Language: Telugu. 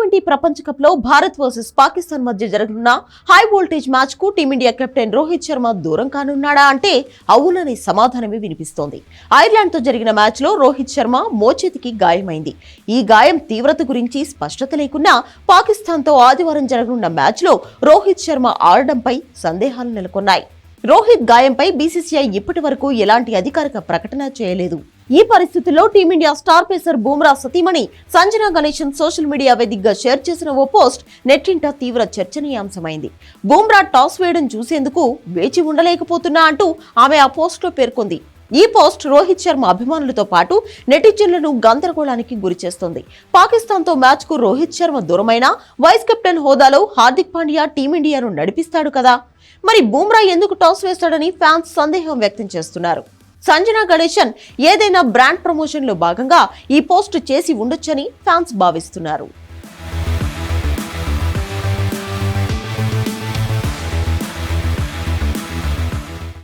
ట్వంటీ ప్రపంచ కప్లో భారత్ వర్సెస్ పాకిస్తాన్ మధ్య జరగనున్న హై వోల్టేజ్ మ్యాచ్కు team india captain Rohit Sharma దూరం కానున్నాడా అంటే అవుననే సమాధానమే వినిపిస్తోంది. ఐర్లాండ్తో జరిగిన మ్యాచ్లో రోహిత్ శర్మ మోచేతికి గాయమైంది. ఈ గాయం తీవ్రత గురించి స్పష్టత లేకున్నా పాకిస్తాన్తో ఆదివారం జరగనున్న మ్యాచ్లో రోహిత్ శర్మ ఆడడంపై సందేహాలు నెలకొన్నాయి. రోహిత్ గాయంపై బీసీసీఐ ఇప్పటి వరకు ఎలాంటి అధికారిక ప్రకటన చేయలేదు. ఈ పరిస్థితుల్లో టీమిండియా స్టార్ పేసర్ బూమ్రా సతీమణి సంజన గణేశన్ సోషల్ మీడియా వేదికగా షేర్ చేసిన ఓ పోస్ట్ నెట్టింట తీవ్ర చర్చనీయాంశమైంది. బూమ్రా టాస్ వేయడం చూసేందుకు వేచి ఉండలేకపోతున్నా అంటూ ఆమె ఆ పోస్ట్లో పేర్కొంది. ఈ పోస్ట్ రోహిత్ శర్మ అభిమానులతో పాటు నెటిజన్లను గందరగోళానికి గురిచేస్తుంది పాకిస్తాన్తో మ్యాచ్కు రోహిత్ శర్మ దూరమైన వైస్ కెప్టెన్ హోదాలో హార్దిక్ పాండ్యా టీమిండియాను నడిపిస్తాడు కదా? మరి బూమ్రా ఎందుకు టాస్ వేస్తాడని ఫ్యాన్స్ సందేహం వ్యక్తం చేస్తున్నారు. సంజన గణేశన్ ఏదైనా బ్రాండ్ ప్రమోషన్లో భాగంగా ఈ పోస్ట్ చేసి ఉండొచ్చని ఫ్యాన్స్ భావిస్తున్నారు.